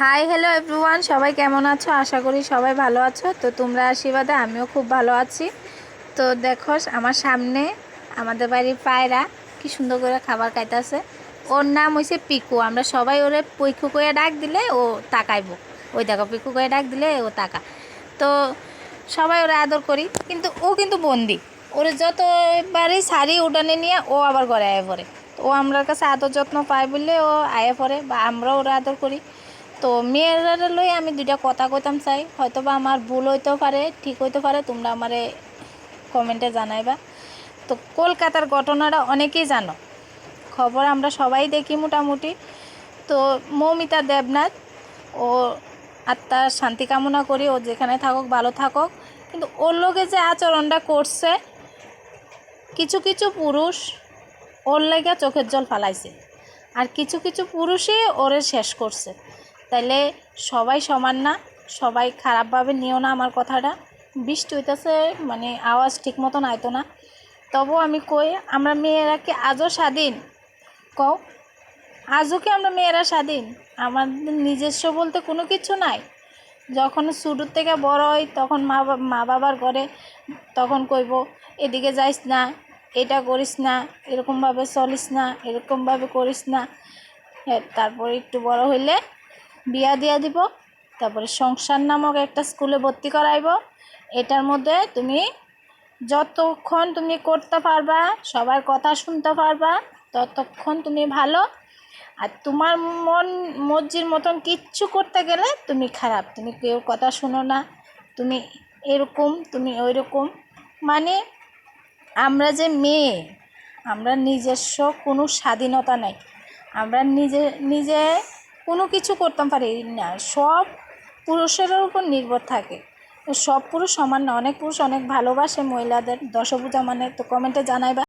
Hi hello everyone সবাই কেমন আছো? আশা করি সবাই ভালো আছো। তো তোমরা আশীর্বাদে আমিও খুব ভালো আছি। তো দেখো, আমার সামনে আমাদের বাড়ির পায়রা কি সুন্দর করে খাবার খাইতেছে। ওর নাম হয়েছে পিকু। আমরা সবাই ওরে পিকু করে ডাক দিলে ও তাকাইব। ওই দেখো, পিকু করে ডাক দিলে ও তাকা। তো সবাই ওরা আদর করি, কিন্তু ও কিন্তু বন্দি। ওরে যতবারই শাড়ি উঠানে নিয়ে ও আবার ঘরে আয় পড়ে। তো ও আমরার কাছে আদর যত্ন পায় বললে ও আয়ে পড়ে বা আমরাও ওরা আদর করি। তো মেয়েরা লই আমি দুইটা কথা কইতাম চাই। হয়তো বা আমার ভুল হইতেও পারে, ঠিক হইতে পারে, তোমরা আমারে কমেন্টে জানাইবা। তো কলকাতার ঘটনাটা অনেকেই জানো। খবর আমরা সবাই দেখি মোটামুটি। তো মৌমিতা দেবনাথ, ও আত্মার শান্তি কামনা করি, ও যেখানে থাকুক, ভালো থাকুক। কিন্তু ওর লোকে যে আচরণটা করছে, কিছু কিছু পুরুষ ওর লেগে চোখের জল ফালাইছে। আর কিছু কিছু পুরুষই ওরে শেষ করছে। তাইলে সবাই সমান না সবাই খারাপভাবে নিও না আমার কথাটা। বৃষ্টি হইতেছে মানে আওয়াজ ঠিক মতন আইতো না। তবুও আমি কই আমরা মেয়েরা কি আজও স্বাধীন? কও আজও কি আমরা মেয়েরা স্বাধীন? আমাদের নিজস্ব বলতে কোনো কিছু নাই। যখন শুরুর থেকে বড় হই তখন মা মা বাবার ঘরে তখন কইব এদিকে যাইস না এটা করিস না এরকমভাবে চলিস না এরকমভাবে করিস না। হ্যাঁ, তারপরে একটু বড় হইলে বিয়া দিয়া দিব, তারপরে সংসার নামক একটা স্কুলে ভর্তি করাইব। এটার মধ্যে তুমি যতক্ষণ তুমি করতে পারবা, সবার কথা শুনতে পারবা, ততক্ষণ তুমি ভালো। আর তোমার মন, মর্জির মতন কিচ্ছু করতে গেলে তুমি খারাপ, তুমি কেউ কথা শুনো না। তুমি এরকম, তুমি ওই রকম মানে আমরা যে মেয়ে, আমরা নিজস্ব কোনো স্বাধীনতা নাই। আমরা নিজে নিজে কোনো কিছু করতাম পারি না, সব পুরুষের উপর নির্ভর থাকে। সব পুরুষ সমান না, অনেক পুরুষ অনেক ভালোবাসে মহিলাদের। দশভূজা মানে তো কমেন্টে জানাইবা।